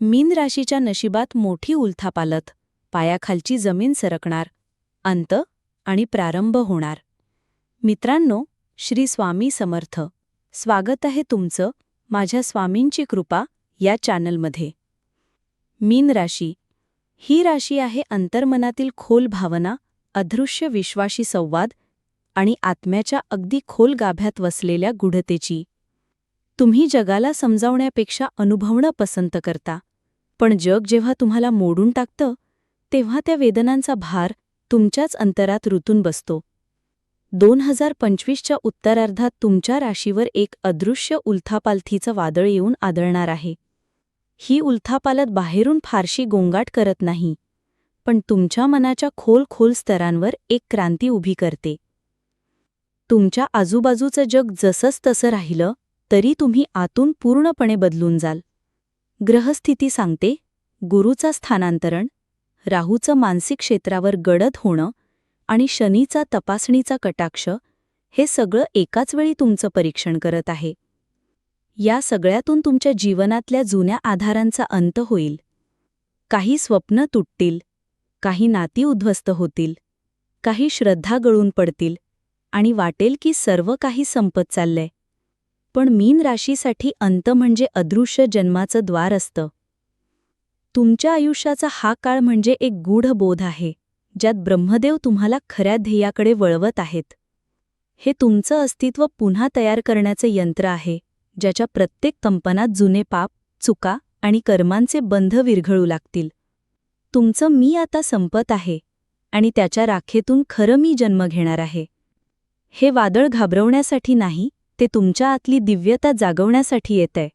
मीन राशीच्या नशिबात मोठी उलथापालथ पायाखालची जमीन सरकणार अंत आणि प्रारंभ होणार. मित्रांनो श्री स्वामी समर्थ. स्वागत आहे तुमचं माझ्या स्वामींची कृपा या चॅनलमध्ये. मीन राशी. ही राशी आहे अंतर्मनातील खोल भावना अदृश्य विश्वाशी संवाद आणि आत्म्याच्या अगदी खोल गाभ्यात वसलेल्या गूढतेची. तुम्ही जगाला समजावण्यापेक्षा अनुभवणं पसंत करता. पण जग जेव्हा तुम्हाला मोडून टाकतं तेव्हा त्या वेदनांचा भार तुमच्याच अंतरात रुतून बसतो. दोन हजार पंचवीसच्या उत्तरार्धात तुमच्या राशीवर एक अदृश्य उल्थापालथीचं वादळ येऊन आदळणार आहे. ही उलथापालत बाहेरून फारशी गोंगाट करत नाही पण तुमच्या मनाच्या खोल खोल स्तरांवर एक क्रांती उभी करते. तुमच्या आजूबाजूचं जग जसंच तसं राहिलं तरी तुम्ही आतून पूर्णपणे बदलून जाल. ग्रहस्थिती सांगते गुरुचा स्थानांतरण राहूचं मानसिक क्षेत्रावर गडद होणं आणि शनीचा तपासणीचा कटाक्ष हे सगळं एकाच वेळी तुमचं परीक्षण करत आहे. या सगळ्यातून तुमच्या जीवनातल्या जुन्या आधारांचा अंत होईल. काही स्वप्न तुटतील काही नाती उद्ध्वस्त होतील काही श्रद्धा गळून पडतील आणि वाटेल की सर्व काही संपत चाललंय. पण मीन राशीसाठी अंत म्हणजे अदृश्य जन्माचं द्वार असतं. तुमच्या आयुष्याचा हा काळ म्हणजे एक गूढ बोध आहे ज्यात ब्रह्मदेव तुम्हाला खऱ्या ध्येयाकडे वळवत आहेत. हे तुमचं अस्तित्व पुन्हा तयार करण्याचं यंत्र आहे ज्याच्या प्रत्येक कंपनात जुने पाप चुका आणि कर्मांचे बंध विरघळू लागतील. तुमचं मी आता संपत आहे आणि त्याच्या राखेतून खरं मी जन्म घेणार आहे. हे वादळ घाबरवण्यासाठी नाही ते तुमच्या आतली दिव्यता जागवण्यासाठी येतंय.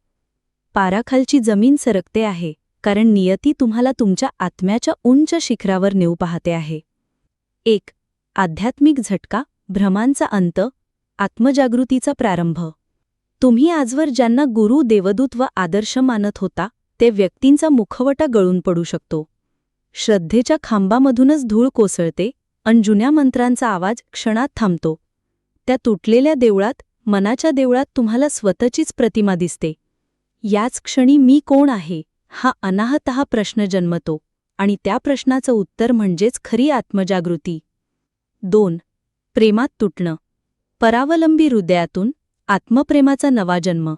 पाराखालची जमीन सरकते आहे कारण नियती तुम्हाला तुमच्या आत्म्याच्या उंच शिखरावर नेऊ पाहते आहे. एक आध्यात्मिक झटका भ्रमांचा अंत आत्मजागृतीचा प्रारंभ. तुम्ही आजवर ज्यांना गुरु देवदूत व आदर्श मानत होता ते व्यक्तींचा मुखवटा गळून पडू शकतो. श्रद्धेच्या खांबामधूनच धूळ कोसळते अन जुन्या मंत्रांचा आवाज क्षणात थांबतो. त्या तुटलेल्या देवळात मनाच्या देवळात तुम्हाला स्वतःचीच प्रतिमा दिसते. याच क्षणी मी कोण आहे हा अनाहतहा प्रश्न जन्मतो आणि त्या प्रश्नाचं उत्तर म्हणजेच खरी आत्मजागृती. दोन. प्रेमात तुटणं. परावलंबी हृदयातून आत्मप्रेमाचा नवा जन्म.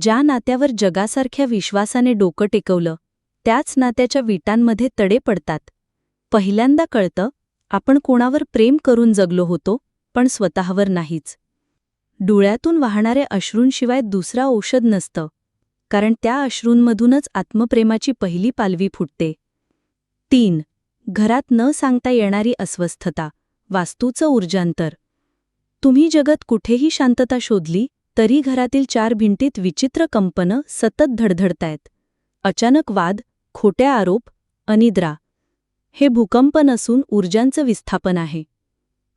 ज्या नात्यावर जगासारख्या विश्वासाने डोकं टेकवलं त्याच नात्याच्या विटांमध्ये तडे पडतात. पहिल्यांदा कळतं आपण कोणावर प्रेम करून जगलो होतो पण स्वतःवर नाहीच. डोळ्यातून वाहणाऱ्या अश्रूंशिवाय दुसरा औषध नसतं कारण त्या अश्रूंमधूनच आत्मप्रेमाची पहिली पालवी फुटते. तीन घरात न सांगता येणारी अस्वस्थता वास्तूचं ऊर्जांतर. तुम्ही जगत कुठेही शांतता शोधली तरी घरातील चार भिंतीत विचित्र कंपनं सतत धडधडतायत. अचानक वाद खोट्या आरोप अनिद्रा. हे भूकंप नसून ऊर्जांचं विस्थापन आहे.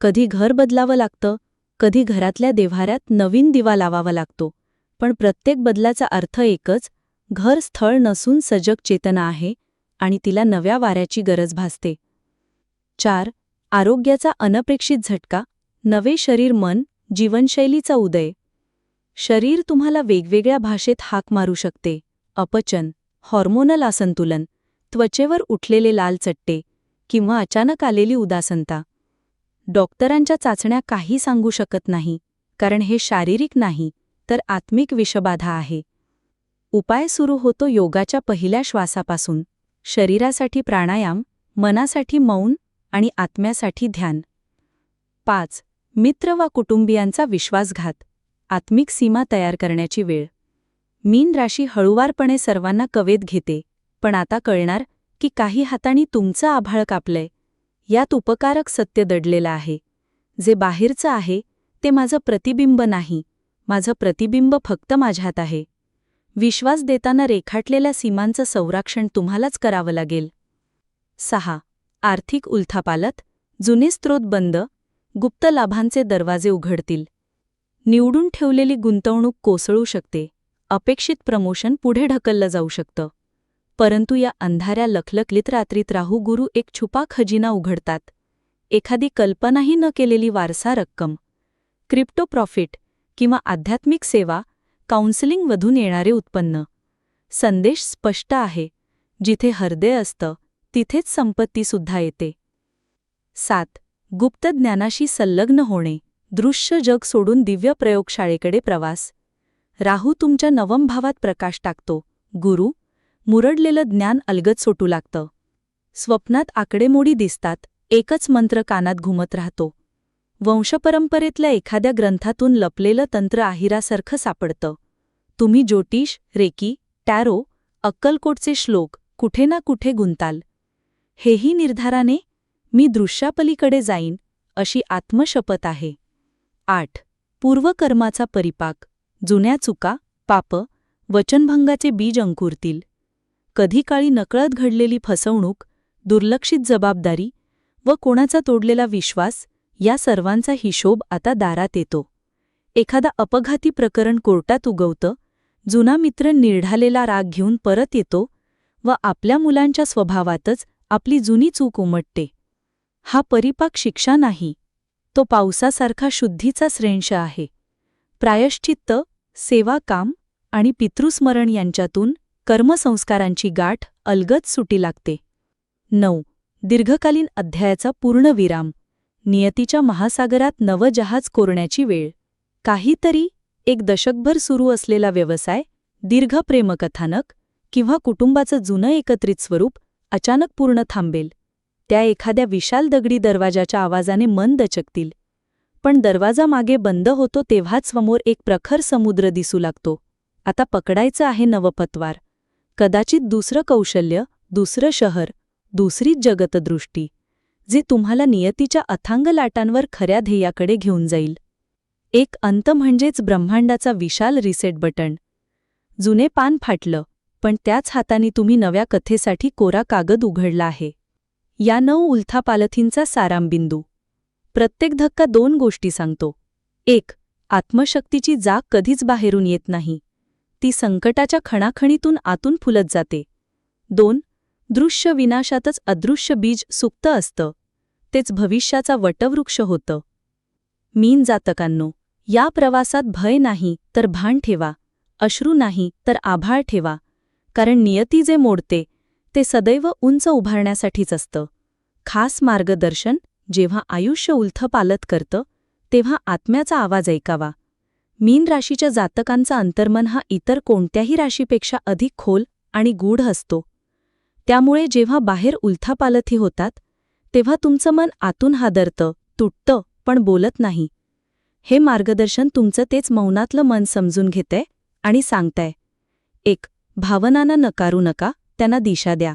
कधी घर बदलावं लागतं कधी घरातल्या देव्हाऱ्यात नवीन दिवा लावावा लागतो. पण प्रत्येक बदलाचा अर्थ एकच घर स्थळ नसून सजग चेतना आहे आणि तिला नव्या वाऱ्याची गरज भासते. चार आरोग्याचा अनपेक्षित झटका नवे शरीर मन जीवनशैलीचा उदय. शरीर तुम्हाला वेगवेगळ्या भाषेत हाक मारू शकते. अपचन हॉर्मोनल असंतुलन त्वचेवर उठलेले लाल चट्टे किंवा अचानक आलेली उदासनता. डॉक्टरांच्या चाचण्या काही सांगू शकत नाही कारण हे शारीरिक नाही तर आत्मिक विषबाधा आहे. उपाय सुरू होतो योगाच्या पहिल्या श्वासापासून. शरीरासाठी प्राणायाम मनासाठी मौन आणि आत्म्यासाठी ध्यान. पाच मित्र वा कुटुंबियांचा विश्वासघात. आत्मिक सीमा तयार करण्याची वेळ. मीन राशी हळुवारपणे सर्वांना कवेत घेते पण आता कळणार की काही हातांनी तुमचं आभाळ कापलंय. यात उपकारक सत्य दडलेलं आहे. जे बाहेरचं आहे ते माझं प्रतिबिंब नाही. माझं प्रतिबिंब फक्त माझ्यात आहे. विश्वास देताना रेखाटलेल्या सीमांचं संरक्षण तुम्हालाच करावं लागेल. सहा. आर्थिक उलथापालत जुने स्रोत बंद गुप्त लाभांचे दरवाजे उघडतील. निवडून ठेवलेली गुंतवणूक कोसळू शकते. अपेक्षित प्रमोशन पुढे ढकललं जाऊ शकतं. परंतु या अंधाऱ्या लखलखलीत रात्रीत राहू गुरु एक छुपा खजिना उघडतात. एखादी कल्पनाही न केलेली वारसा रक्कम. क्रिप्टो प्रॉफिट किंवा आध्यात्मिक सेवा काउन्सिलिंगमधून येणारे उत्पन्न. संदेश स्पष्ट आहे. जिथे हृदय असतं तिथेच संपत्तीसुद्धा येते. सात. गुप्त ज्ञानाशी संलग्न होणे. दृश्य जग सोडून दिव्य प्रयोगशाळेकडे प्रवास. राहू तुमच्या नवम भावात प्रकाश टाकतो. गुरु मुरडलेलं ज्ञान अलगद सोटू लागतं. स्वप्नात आकडेमोडी दिसतात एकच मंत्र कानात घुमत राहतो. वंशपरंपरेतल्या एखाद्या ग्रंथातून लपलेलं तंत्र आहिरासारखं सापडतं. तुम्ही ज्योतिष रेकी टॅरो अक्कलकोटचे श्लोक कुठे ना कुठे गुंताल. हेही निर्धाराने मी दृश्यापलीकडे जाईन अशी आत्मशपथ आहे. आठ. पूर्वकर्माचा परिपाक. जुन्या चुका पाप वचनभंगाचे बीज अंकुरतील. कधी काळी नकळत घडलेली फसवणूक दुर्लक्षित जबाबदारी व कोणाचा तोडलेला विश्वास या सर्वांचा हिशोब आता दारात येतो. एखादा अपघाती प्रकरण कोर्टात उगवतं जुना मित्र निर्ढालेला राग घेऊन परत येतो व आपल्या मुलांच्या स्वभावातच आपली जुनी चूक उमटते. हा परिपाक शिक्षा नाही तो पावसासारखा शुद्धीचा श्रेंश आहे. प्रायश्चित्त सेवाकाम आणि पितृस्मरण यांच्यातून कर्मसंस्कारांची गाठ अलगद सुटी लागते. नऊ. दीर्घकालीन अध्यायाचा पूर्ण विराम. नियतीच्या महासागरात नवं जहाज कोरण्याची वेळ. काहीतरी एक दशकभर सुरू असलेला व्यवसाय दीर्घ प्रेमकथानक किंवा कुटुंबाचं जुनं एकत्रित स्वरूप अचानक पूर्ण थांबेल. त्या एखाद्या विशाल दगडी दरवाजाच्या आवाजाने मन दचकतील. पण दरवाजा मागे बंद होतो तेव्हाच समोर एक प्रखर समुद्र दिसू लागतो. आता पकडायचं आहे नवपत्वार. कदाचित दुसरं कौशल्य दुसरं शहर दुसरीच जगतदृष्टी जे तुम्हाला नियतीच्या अथांग लाटांवर खऱ्या ध्येयाकडे घेऊन जाईल. एक अंत म्हणजेच ब्रह्मांडाचा विशाल रिसेट बटण जुने पान फाटलं पण त्याच हाताने तुम्ही नव्या कथेसाठी कोरा कागद उघडला आहे. या नऊ उलथापालथींचा सारामबिंदू प्रत्येक धक्का दोन गोष्टी सांगतो. एक आत्मशक्तीची जाग कधीच बाहेरून येत नाही. ती संकटाच्या खणाखणीतून आतून फुलत जाते. दोन दृश्य विनाशातच अदृश्य बीज सुप्त असतं. तेच भविष्याचा वटवृक्ष होतं. मीन जातकांनो या प्रवासात भय नाही तर भान ठेवा. अश्रू नाही तर आभाळ ठेवा. कारण नियती जे मोडते ते सदैव उंच उभारण्यासाठीच असतं. खास मार्गदर्शन जेव्हा आयुष्य उलथपालत करतं तेव्हा आत्म्याचा आवाज ऐकावा. मीन राशीच्या जातकांचा अंतर्मन हा इतर कोणत्याही राशीपेक्षा अधिक खोल आणि गूढ असतो. त्यामुळे जेव्हा बाहेर उलथापालथी होतात तेव्हा तुमचं मन आतून हादरतं तुटतं पण बोलत नाही. हे मार्गदर्शन तुमचं तेच मौनातलं मन समजून घेतंय आणि सांगताय. एक भावनांना नकारू नका त्यांना दिशा द्या.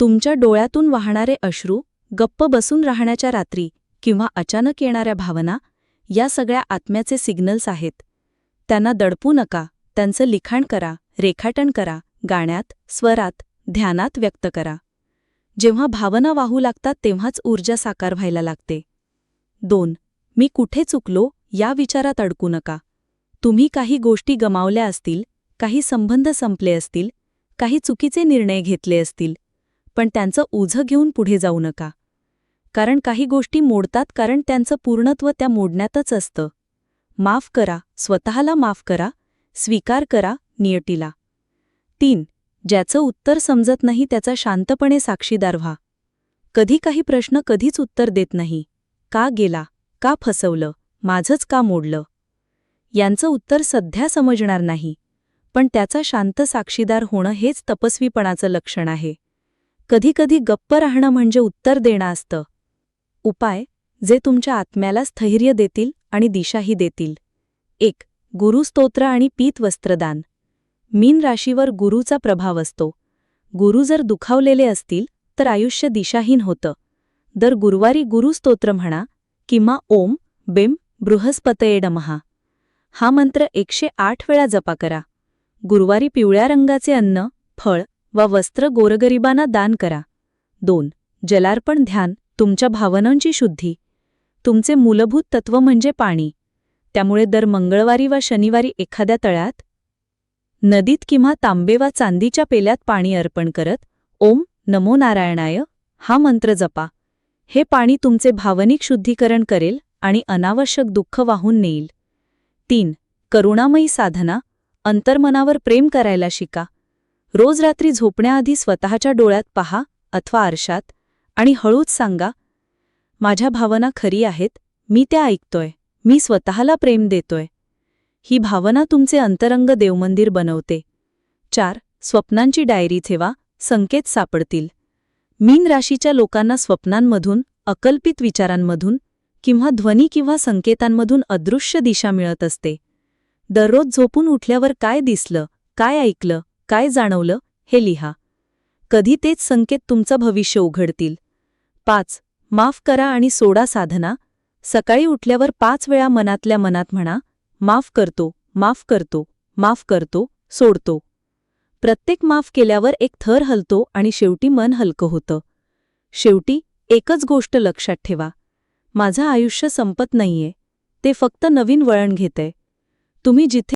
तुमच्या डोळ्यातून वाहणारे अश्रू गप्प बसून राहण्याच्या रात्री किंवा अचानक येणाऱ्या भावना या सगळ्या आत्म्याचे सिग्नल्स आहेत. त्यांना दडपू नका त्यांचं लिखाण करा रेखाटन करा गाण्यात स्वरात ध्यानात व्यक्त करा. जेव्हा भावना वाहू लागतात तेव्हाच ऊर्जा साकार व्हायला लागते. दोन मी कुठे चुकलो या विचारात अडकू नका. तुम्ही काही गोष्टी गमावल्या असतील काही संबंध संपले असतील काही चुकीचे निर्णय घेतले असतील पण त्यांचं ओझं घेऊन पुढे जाऊ नका. कारण काही गोष्टी मोडतात कारण त्यांचं पूर्णत्व त्या मोडण्यातच असतं. माफ करा स्वतःला माफ करा स्वीकार करा नियटीला तीन ज्याचं उत्तर समजत नाही त्याचा शांतपणे साक्षीदार व्हा. कधी काही प्रश्न कधीच उत्तर देत नाही. का गेला? का फसवलं? माझंच का मोडलं? यांचं उत्तर सध्या समजणार नाही. पण त्याचा शांत साक्षीदार होणं हेच तपस्वीपणाचं लक्षण आहे. कधीकधी गप्प राहणं म्हणजे उत्तर देणं असतं. उपाय जे तुमच्या आत्म्याला स्थैर्य देतील आणि दिशाही देतील. एक गुरुस्तोत्र आणि पीत वस्त्रदान. मीन राशीवर गुरुचा प्रभाव असतो. गुरु जर दुखावलेले असतील तर आयुष्य दिशाहीन होतं. दर गुरुवारी गुरुस्तोत्र म्हणा किंवा ओम बिम बृहस्पतये नमहा. हा मंत्र एकशे आठ वेळा जपा करा. गुरुवारी पिवळ्या रंगाचे अन्न फळ वा वस्त्र गोरगरिबांना दान करा. दोन जलार्पण ध्यान तुमच्या भावनांची शुद्धी. तुमचे मूलभूत तत्व म्हणजे पाणी. त्यामुळे दर मंगळवारी वा शनिवारी एखाद्या तळ्यात नदीत किंवा तांबे वा चांदीच्या पेल्यात पाणी अर्पण करत ओम नमो नारायणाय हा मंत्र जपा. हे पाणी तुमचे भावनिक शुद्धीकरण करेल आणि अनावश्यक दुःख वाहून नेईल. तीन करुणामयी साधना अंतर्मनावर प्रेम करायला शिका. रोज रात्री झोपण्याआधी स्वतःच्या डोळ्यात पहा अथवा आरशात आणि हळूच सांगा माझ्या भावना खरी आहेत मी त्या ऐकतोय मी स्वतःला प्रेम देतोय. ही भावना तुमचे अंतरंग देवमंदिर बनवते. चार स्वप्नांची डायरी ठेवा संकेत सापडतील. मीन राशीच्या लोकांना स्वप्नांमधून अकल्पित विचारांमधून किंवा ध्वनी किंवा संकेतांमधून अदृश्य दिशा मिळत असते. दररोज झोपून उठल्यावर काय दिसलं काय ऐकलं काय जाणवलं हे लिहा. कधी तेच संकेत तुमचं भविष्य उघडतील. पाच माफ करा आणि सोडा साधना. सकाळी उठल्यावर पाच वेळा मनातल्या मनात म्हणा माफ करतो माफ करतो माफ करतो सोडतो. प्रत्येक माफ केल्यावर एक थर हलतो आणि शेवटी मन हलकं होतं. शेवटी एकच गोष्ट लक्षात ठेवा. माझं आयुष्य संपत नाहीये. ते फक्त नवीन वळण घेतंय. तुम्ही जिथे